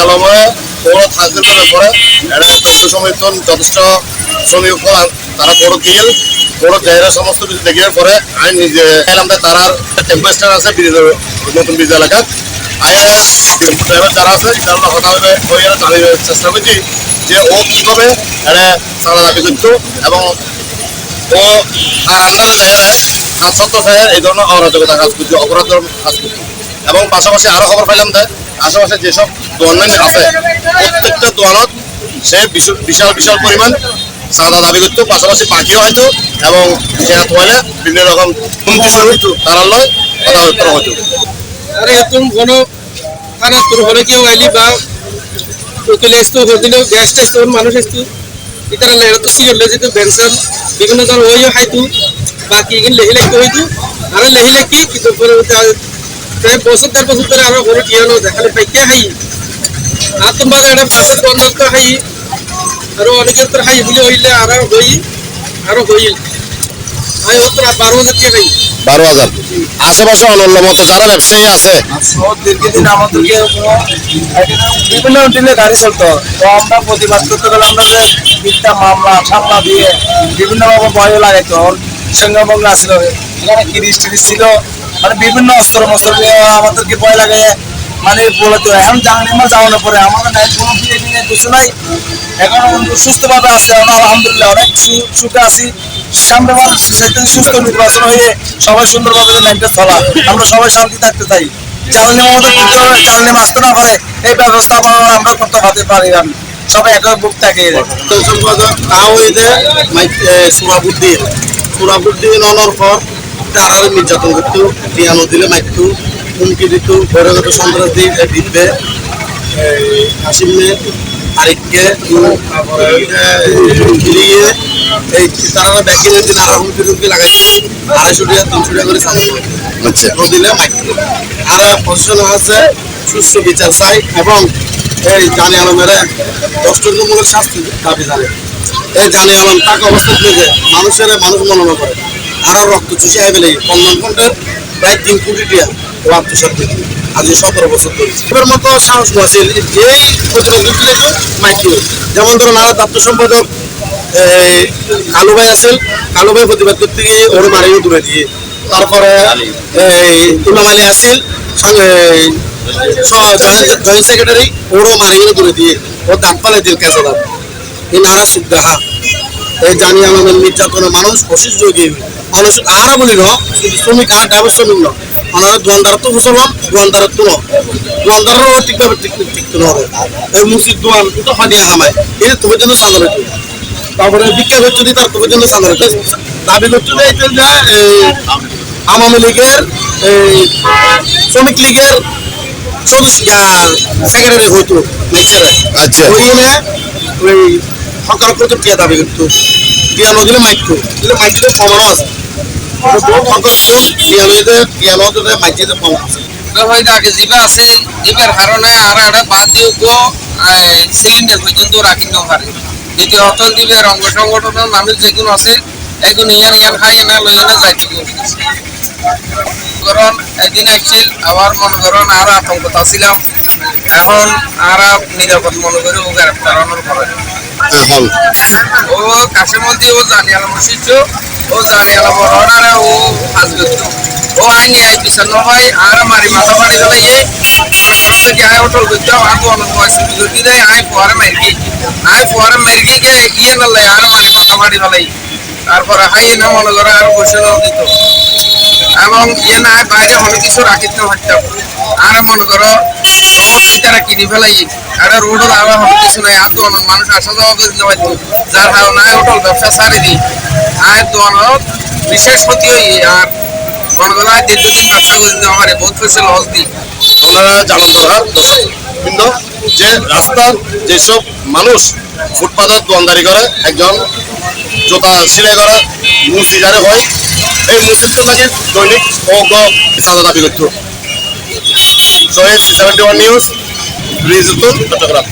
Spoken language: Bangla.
আলমে পৌর থাকতে পরে এটা তথ্য সমর্থন যথেষ্ট শ্রমিক তারা পৌর গিয়ে পৌর জায়গা সমস্ত কিছু দেখিয়ে পরে আইন নিজে এলাম তারা টেম্পারেচার আছে নতুন ব্রিজ এলাকা ড্রাইভার যারা আছে তারা কথা হবে ওই জানিয়ে চেষ্টা করছি যে ও কীভাবে এটা চাঁদা দাবি করতো এবং ও আন্ডারে কাজ সত্য সাহেব এই ধরনের অরাজকতা কাজ করছে, অপরাধ কাজ করছে। এবং পাশাপাশি আরও খবর পাইলাম যে আশেপাশে যেসব দোয়ান আছে, প্রত্যেকটা দোয়ানত সে বিশাল বিশাল পরিমাণ চাঁদা দাবি করতো। পাশাপাশি পাখিও হয়তো, এবং চেনা তোয়ালে বিভিন্ন রকম তারা লয়, কথাবার্তা হতো। আরে কোনো খানা তোর ঘরে কেউ বা উকিল আসতো হদিলে গ্যাস আসতো মানুষ আসতো ইতারা লেরা তো সিগর লেজি বেনসন, বিভিন্ন ধর হইও খাইতো, বাকি লেহি লাগতে হইতো। আরে, লেহি লাগি কিন্তু পরে প্রায় বছর দেড় বছর ধরে আরও ঘরে টিয়ানো দেখালে পাইকা খাই। আর তোমার এটা পাশে বন্ধ খাই। আরও অনেকের তো খাই বলে হইলে আরও হই আরও হইল আমি ওত্তর বারো হাজার টাকা খাই। বারো হাজার। আশেপাশে অনন্য মতো যারা ব্যবসায়ী আছে। দীর্ঘদিন আমাদেরকে বিভিন্ন দিনে গাড়ি চলতো। তো আমরা প্রতিবাদ করতে গেলে আমরা যে মিথ্যা মামলা সামলা দিয়ে বিভিন্নভাবে ভয় লাগাইতো। ওর সঙ্গে মামলা ছিল এখানে কিরিশ টিরিশ ছিল। মানে বিভিন্ন অস্ত্র মস্ত্র আমাদেরকে ভয় লাগে মানে বলতো এখন না যাওয়ানোর পরে আমাদের নাই, কোনো নিয়ে কিছু নাই। এখন সুস্থভাবে আছে, আমরা আলহামদুলিল্লাহ অনেক সুখে আছি। সামনে সুস্থ নির্বাচন হয়ে সবাই সুন্দরভাবে লাইনটা চলা আমরা সবাই শান্তি থাকতে চাই। জ্বালানি আমাদের করতে হবে জ্বালানি আসতে না পারে, এই ব্যবস্থা আমরা করতে পারতে পারি না। সবাই একা বুক থাকে। তাও এই যে সুরাবুদ্দিন। সুরাবুদ্দিন অনার পর তারা নির্যাতন করতো পিয়ানো দিলে মারতো হুমকি দিত বহিরাগত সন্ত্রাস দিয়ে দিবে। আরেককে গিলিয়ে এই তারা ব্যাকিংয়ের দিন আরও হুমকি টুমকি লাগাইছে আড়াইশো টাকা তিনশো টাকা করে চালানো। আচ্ছা। দিলে আর প্রশাসন আছে সুস্থ বিচার চাই এবং এই জানি আলমের দর্শকমূলক শাস্তি দাবি জানে। এই জানি আলম তাকে অবস্থা থেকে মানুষের মানুষ মনোনয়ন করে। আরও রক্ত চুষে বেলে কল্যাণ ফন্ডের প্রায় তিন কোটি টিয়া ও আত্মসাত করছে আজ সতেরো বছর ধরে। এবার মতো সাহস আছে যেই প্রতিরোধ দিলে মাইক্রো যেমন ধরুন আর দপ্তর সম্পাদক এই কালু ভাই আছেন। কালু ভাই প্রতিবাদ করতে গিয়ে ওর মারিয়ে দূরে দিয়ে। তারপরে এই ইমাম আলী আসিল। জয়েন্ট সেক্রেটারি ওরও মারিয়ে দূরে দিয়ে। ও দাঁত পালে দিল কেঁচা দাঁত এই নারা দেখা এই জানি আমাদের নির্যাতনে মানুষ অশিস যোগী মানুষ আরও বলি ন? শ্রমিক আর ডাবল শ্রমিক ন? আমার দোয়ানদার তো মুসলমান দোয়ানদার তো ন দোয়ানদারও ঠিকভাবে ঠিক ঠিক হবে এই মুসিদ দোয়ান তো হাদিয়া হামায় এই তোমার জন্য সাদা তারপরে ভিক্ষা করছ তার তোমার জন্য সাদা দাবি করছ যে এটা যে এই, আওয়ামী লীগের এই, শ্রমিক লীগের সদস্য সেক্রেটারি হইতো নেক্সারে আচ্ছা। ওইখানে ওই সকাল করতে টিয়া দাবি করতো টিয়া নদীলে মাইকতো দিলে মাইকতে কমানো আছে। আগে জিবা আছে জিবার কারণে আর একটা বাদ দিয়ে গো সিলিন্ডার পর্যন্ত রাখি না পারে দ্বিতীয় হতন দিবের অঙ্গ সংগঠনের মানুষ যেগুলো আছে এখন ইয়ান ইয়ান খাই না লই না যাইতে কারণ একদিন আসছিল আবার মনে করেন আর আতঙ্কত ছিলাম এখন আর নিরাপদ মনে করে ও গ্রেপ্তার হওয়ার পরে এখন ও কাশের মধ্যে ও জানি ও জানি অর্ডারে ও কাজ করতো ও আইনি আই বিচার নহয় আর মারি মাথা মারি ফেলাই থেকে আয় হোটেল করতে আর অনেক পয়সা বিগতি দেয় আয় ফোয়ারে মারি আয় ফোয়ারে মারি গিয়ে ইয়ে করলে আর মারি মাথা মারি ফেলাই তারপরে হাই না মনে করে আর বসে দিত এবং ইয়ে না বাইরে অনেক কিছু রাখিতে পারতাম আর মনে করো তারা কিনে ফেলাই আর রোড আর অনেক কিছু নাই, আর দোকান মানুষ আসা যাওয়া করে দিতে পারতো। যার কারণে আয় হোটেল ব্যবসা সারি দিই। আয় দোকান বিশেষ ক্ষতি হই আর আয় দীর্ঘদিন ব্যবসা করে দিতে আমার বহুত পয়সা লস দিই আপনারা জানান দরকার দর্শকবৃন্দ যে রাস্তার যেসব মানুষ ফুটপাতের দোয়ানদারি করে, একজন জোতা সিলাই করা মুসি যারে হয়, এই মুসিদকে নাকি দৈনিক ও গ দাবি করতো। জয়েস সেভেন্টি ওয়ান নিউজ রিজুতুল চট্টগ্রাম